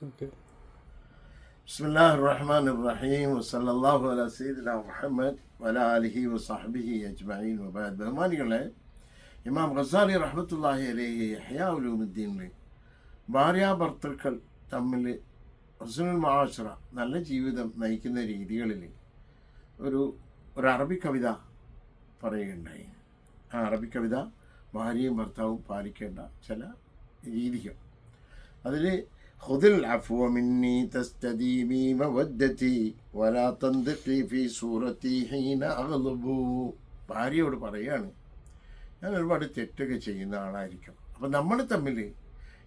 Okay بسم الله الرحمن الرحيم وصلى الله على سيدنا محمد وعلى آله وصحبه أجمعين وبعد ബഹുമാനികളെ ഇമാം ഖസാലി റഹ്മത്തുള്ളാഹി അലൈഹി ഹയാഉലുദ്ദീനിൽ ഭാര്യാഭർത്തൃക്കൾ തമ്മിൽ ഹുസ്നുൽ മഹാശ്ര നല്ല ജീവിതം നയിക്കുന്ന രീതികളിൽ ഒരു ഒരു അറബി കവിത പറയുകയുണ്ടായി ആ അറബി കവിത ഭാര്യയും ഭർത്താവും പാലിക്കേണ്ട ചില രീതികൾ അതിൽ خذ العفو مني تستديمي مودتي ولا تنطقي في صورتي حين أغضب ഭാര്യയോട് പറയാണ് ഞാൻ ഒരുപാട് തെറ്റൊക്കെ ചെയ്യുന്ന ആളായിരിക്കും അപ്പം നമ്മൾ തമ്മിൽ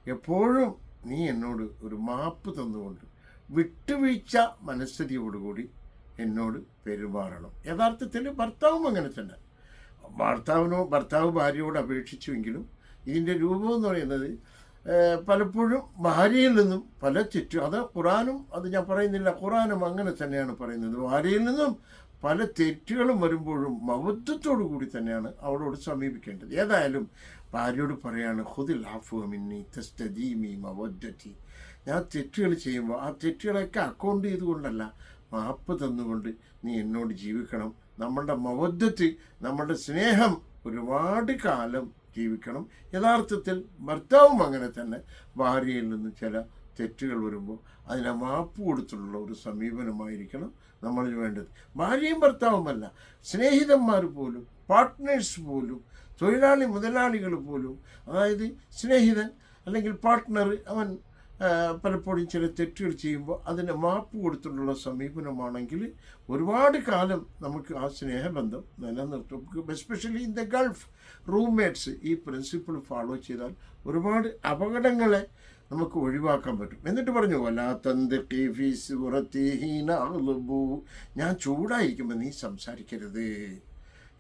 എപ്പോഴും നീ എന്നോട് ഒരു മാപ്പ് തന്നുകൊണ്ട് വിട്ടുവീഴ്ച മനസ്ഥിതിയോടുകൂടി എന്നോട് പെരുമാറണം യഥാർത്ഥത്തിൽ ഭർത്താവും അങ്ങനെ തന്നെ ഭർത്താവിനോ ഭർത്താവ് ഭാര്യയോട് അപേക്ഷിച്ചുവെങ്കിലും ഇതിൻ്റെ രൂപം എന്ന് പറയുന്നത് ഏഹ്, പലപ്പോഴും ഭാര്യയിൽ നിന്നും പല തെറ്റും അത് ഖുറാനും അത് ഞാൻ പറയുന്നില്ല ഖുറാനും അങ്ങനെ തന്നെയാണ് പറയുന്നത്. ഭാര്യയിൽ നിന്നും പല തെറ്റുകളും വരുമ്പോഴും മവത്വത്തോടു കൂടി തന്നെയാണ് അവളോട് സമീപിക്കേണ്ടത്. ഏതായാലും ഭാര്യയോട് പറയാണ് ഹുദിൽ ഹാഫു മിന്നി തസ്തദീമി മവദ്ദത്തി ഞാൻ തെറ്റുകൾ ചെയ്യുമ്പോൾ ആ തെറ്റുകളൊക്കെ അക്കൗണ്ട് ചെയ്തുകൊണ്ടല്ല മാപ്പ് തന്നുകൊണ്ട് നീ എന്നോട് ജീവിക്കണം. നമ്മളുടെ മവദ്ദത്ത് നമ്മളുടെ സ്നേഹം ഒരുപാട് കാലം ജീവിക്കണം. യഥാർത്ഥത്തിൽ ഭർത്താവും അങ്ങനെ തന്നെ. ഭാര്യയിൽ നിന്ന് ചില തെറ്റുകൾ വരുമ്പോൾ അതിനെ മാപ്പ് കൊടുത്തുള്ള ഒരു സമീപനമായിരിക്കണം നമ്മൾ വേണ്ടത്. ഭാര്യയും ഭർത്താവുമല്ല. സ്നേഹിതന്മാർ പോലും പാർട്ട്നേഴ്സ് പോലും തൊഴിലാളി മുതലാളികൾ പോലും അതായത് സ്നേഹിതൻ അല്ലെങ്കിൽ പാർട്ട്ണർ അവൻ പലപ്പോഴും ചില തെറ്റുകൾ ചെയ്യുമ്പോൾ അതിന് മാപ്പ് കൊടുത്തിട്ടുള്ള സമീപനമാണെങ്കിൽ ഒരുപാട് കാലം നമുക്ക് ആ സ്നേഹബന്ധം നിലനിർത്തും. Especially in the Gulf roommates ഈ പ്രിൻസിപ്പിൾ ഫോളോ ചെയ്താൽ ഒരുപാട് അപകടങ്ങളെ നമുക്ക് ഒഴിവാക്കാൻ പറ്റും. എന്നിട്ട് പറഞ്ഞു ഞാൻ ചൂടായിരിക്കുമ്പോൾ നീ സംസാരിക്കരുത്.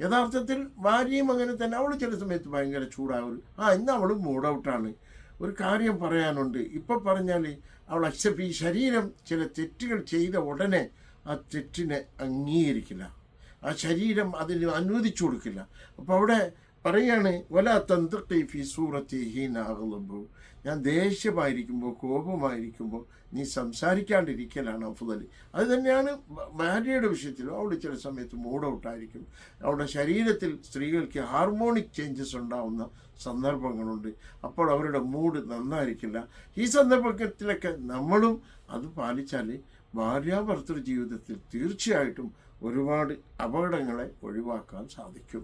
യഥാർത്ഥത്തിൽ ഭാര്യയും അങ്ങനെ തന്നെ. അവൾ ചില സമയത്ത് ഭയങ്കര ചൂടാവും ആ ഇന്ന് അവൾ മൂഡ് ഔട്ടാണ്. ഒരു കാര്യം പറയാനുണ്ട്. ഇപ്പം പറഞ്ഞാൽ അവൾ അക്സെപ്റ്റ് ഈ ശരീരം ചില തെറ്റുകൾ ചെയ്ത ഉടനെ ആ തെറ്റിനെ അംഗീകരിക്കില്ല. ആ ശരീരം അതിന് അനുവദിച്ചു കൊടുക്കില്ല. അപ്പോൾ അവിടെ പറയാണ് വല തന്ത്രി ഫി സൂറത്തി ഹീനാകുന്നു ഞാൻ ദേഷ്യമായിരിക്കുമ്പോൾ കോപമായിരിക്കുമ്പോൾ നീ സംസാരിക്കാണ്ടിരിക്കലാണ് അഫുദൽ. അത് തന്നെയാണ് ഭാര്യയുടെ വിഷയത്തിലും അവൾ ചില സമയത്ത് മൂഡ് ഔട്ടായിരിക്കും അവളുടെ ശരീരത്തിൽ സ്ത്രീകൾക്ക് ഹാർമോണിക് ചേഞ്ചസ് ഉണ്ടാവുന്ന സന്ദർഭങ്ങളുണ്ട്. അപ്പോൾ അവരുടെ മൂഡ് നന്നായിരിക്കില്ല. ഈ സന്ദർഭത്തിലൊക്കെ നമ്മളും അത് പാലിച്ചാൽ ഭാര്യാഭർത്തൃ ജീവിതത്തിൽ തീർച്ചയായിട്ടും ഒരുപാട് അപകടങ്ങളെ ഒഴിവാക്കാൻ സാധിക്കും.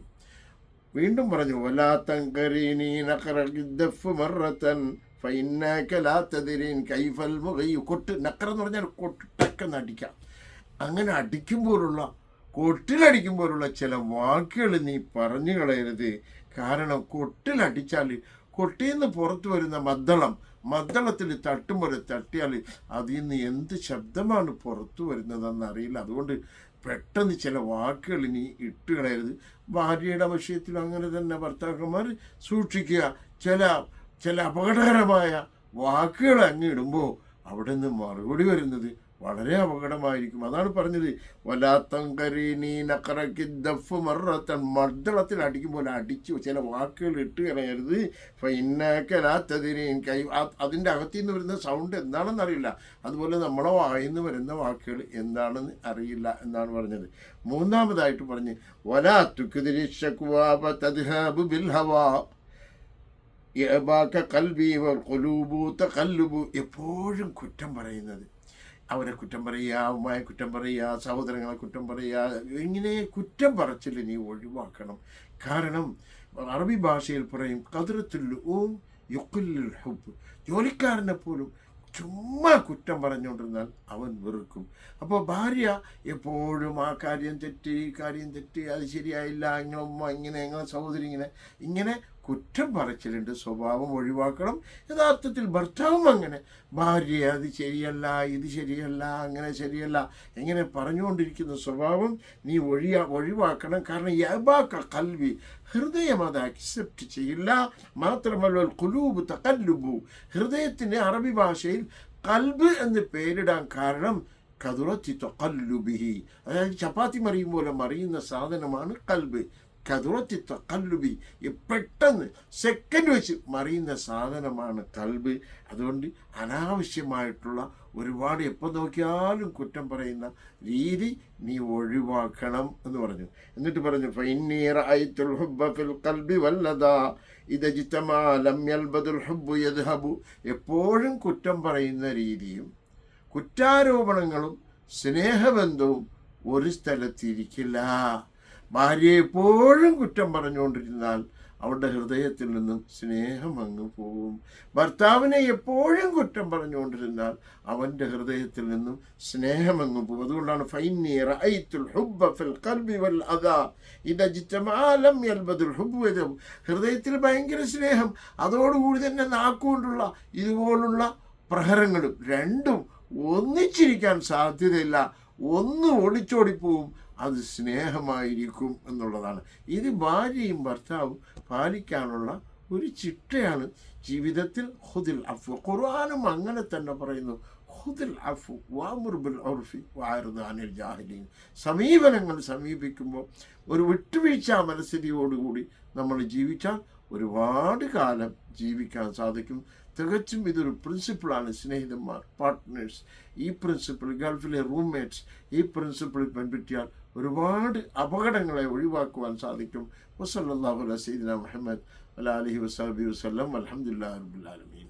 വീണ്ടും പറഞ്ഞു കൈഫൽ കൊട്ട് നക്കറ എന്ന് പറഞ്ഞാൽ കൊട്ടക്കെന്ന് അടിക്കാം അങ്ങനെ അടിക്കുമ്പോഴുള്ള കൊട്ടിലടിക്കുമ്പോഴുള്ള ചില വാക്കുകൾ നീ പറഞ്ഞു കളയരുത്. കാരണം കൊട്ടിലടിച്ചാൽ കൊട്ടിയിൽ നിന്ന് പുറത്തു വരുന്ന മദ്ദളം മദ്ദളത്തിൽ തട്ടുമ്പോൾ തട്ടിയാൽ അതിൽ നിന്ന് എന്ത് ശബ്ദമാണ് പുറത്തു വരുന്നതെന്ന് അറിയില്ല. അതുകൊണ്ട് പെട്ടെന്ന് ചില വാക്കുകൾ ഇനി ഇട്ട് കളയരുത്. ഭാര്യയുടെ വിഷയത്തിൽ അങ്ങനെ തന്നെ ഭർത്താക്കന്മാർ സൂക്ഷിക്കുക. ചില ചില അപകടകരമായ വാക്കുകൾ അങ്ങ് ഇടുമ്പോൾ അവിടെ നിന്ന് മറുപടി വരുന്നത് വളരെ അപകടമായിരിക്കും. അതാണ് പറഞ്ഞത്. വലാത്തങ്കരീനീ നക്കറക്കി ദഫ് മറത്തൻ മർദ്ദളത്തിൽ അടിക്കുമ്പോൾ അടിച്ചു ചില വാക്കുകൾ ഇട്ട് കളയരുത്. ഫൈനാക്കലാത്തതിരീൻ കൈ അതിന്റെ അകത്തു നിന്ന് വരുന്ന സൗണ്ട് എന്താണെന്ന് അറിയില്ല. അതുപോലെ നമ്മളെ വായിന്ന് വരുന്ന വാക്കുകൾ എന്താണെന്ന് അറിയില്ല എന്നാണ് പറഞ്ഞത്. മൂന്നാമതായിട്ട് പറഞ്ഞ് വലാത്തുക്കുതിരിശക്കുവാബ തദ്ഹാബു ബിൽ ഹവാ യബാക കൽബി എപ്പോഴും കുറ്റം പറയുന്നത്. അവരെ കുറ്റം പറയുക അമ്മയെ കുറ്റം പറയുക സഹോദരങ്ങളെ കുറ്റം പറയുക ഇങ്ങനെ കുറ്റം പറച്ചിൽ നീ ഒഴിവാക്കണം. കാരണം അറബി ഭാഷയിൽ പറയും കതിരത്തുല്ലു ഓം യുക്കുല്ലുൽ ഹുബ്. ജോലിക്കാരനെ പോലും ചുമ്മാ കുറ്റം പറഞ്ഞുകൊണ്ടിരുന്നാൽ അവൻ വെറുക്കും. അപ്പോൾ ഭാര്യ എപ്പോഴും ആ കാര്യം തെറ്റി കാര്യം തെറ്റി അത് ശരിയായില്ല ഇങ്ങനെ ഉമ്മ ഇങ്ങനെ ഇങ്ങനെ സഹോദരി ഇങ്ങനെ ഇങ്ങനെ കുറ്റം പറച്ചിലുണ്ട് സ്വഭാവം ഒഴിവാക്കണം. യഥാർത്ഥത്തിൽ ഭർത്താവും അങ്ങനെ. ഭാര്യ അത് ശരിയല്ല ഇത് ശരിയല്ല അങ്ങനെ ശരിയല്ല. എങ്ങനെ പറഞ്ഞുകൊണ്ടിരിക്കുന്ന സ്വഭാവം നീ ഒഴിയാ ഒഴിവാക്കണം. കാരണം യബാക്ക കൽവി ഹൃദയം അത് അക്സെപ്റ്റ് ചെയ്യില്ല. മാത്രമല്ല കുലൂബ് തകല്ലുബു ഹൃദയത്തിന് അറബി ഭാഷയിൽ കൽബ് എന്ന് പേരിടാൻ കാരണം കതുറത്തി തൊക്കല്ലുബിഹി അതായത് ചപ്പാത്തി മറിയും പോലെ മറിയുന്ന സാധനമാണ് കൽബ് കതുറത്തി തക്കല്ലുബി പെട്ടെന്ന് സെക്കൻഡ് വെച്ച് മറിയുന്ന സാധനമാണ് കൽബ്. അതുകൊണ്ട് അനാവശ്യമായിട്ടുള്ള ഒരുപാട് എപ്പോൾ നോക്കിയാലും കുറ്റം പറയുന്ന രീതി നീ ഒഴിവാക്കണം എന്ന് പറഞ്ഞു. എന്നിട്ട് പറഞ്ഞു ഫൈനീർ ഐത്തുൽ ഹുബ്ബ ഫിൽ ഖൽബി വല്ലദാ ഇദ ജിതമാ ലം യൽബദുൽ ഹുബ്ബു യദ്ഹബു. എപ്പോഴും കുറ്റം പറയുന്ന രീതിയും കുറ്റാരോപണങ്ങളും സ്നേഹബന്ധവും ഒരു സ്ഥലത്തിരിക്കില്ല. ഭാര്യ എപ്പോഴും കുറ്റം പറഞ്ഞുകൊണ്ടിരുന്നാൽ അവളുടെ ഹൃദയത്തിൽ നിന്നും സ്നേഹം അങ്ങ് പോവും. ഭർത്താവിനെ എപ്പോഴും കുറ്റം പറഞ്ഞുകൊണ്ടിരുന്നാൽ അവന്റെ ഹൃദയത്തിൽ നിന്നും സ്നേഹം അങ്ങ് പോകും അതുകൊണ്ടാണ് ഫൈനി റഅയ്തുൽ ഹുബ്ബ ഫിൽ ഖൽബി വൽ അദാ ഇത് ജിതമാ ലം ഹുബ് ഹൃദയത്തിൽ ഭയങ്കര സ്നേഹം അതോടുകൂടി തന്നെ നാക്കുകൊണ്ടുള്ള ഇതുപോലുള്ള പ്രഹരങ്ങളും രണ്ടും ഒന്നിച്ചിരിക്കാൻ സാധ്യതയില്ല. ഒന്ന് ഒളിച്ചോടിപ്പോവും അത് സ്നേഹമായിരിക്കും എന്നുള്ളതാണ്. ഇത് ഭാര്യയും ഭർത്താവും പാലിക്കാനുള്ള ഒരു ചിട്ടയാണ് ജീവിതത്തിൽ ഹുദിൽ അഫു ഖുർആാനും അങ്ങനെ തന്നെ പറയുന്നു. ഹുദിൽ അഫു വാമുർബുൽ ഔർഫി വാരുദാനിൽ ജാഹിലീൻ. സമീപനങ്ങൾ സമീപിക്കുമ്പോൾ ഒരു വിട്ടുവീഴ്ച മനസ്ഥിതിയോടുകൂടി നമ്മൾ ജീവിച്ചാൽ ഒരുപാട് കാലം ജീവിക്കാൻ സാധിക്കും. തികച്ചും ഇതൊരു പ്രിൻസിപ്പിളാണ് സ്നേഹിതന്മാർ പാർട്ട്നേഴ്സ്. ഈ പ്രിൻസിപ്പിൾ ഗൾഫിലെ റൂംമേറ്റ്സ് ഈ പ്രിൻസിപ്പിൾ പിൻപറ്റിയാൽ ഒരുപാട് അപകടങ്ങളെ ഒഴിവാക്കുവാൻ സാധിക്കും. വസല്ലാഹു അല മുഹമ്മദ് അല അലഹി വസാബി വസ്ലം അലഹമുല്ലാ റബുലാലമീൻ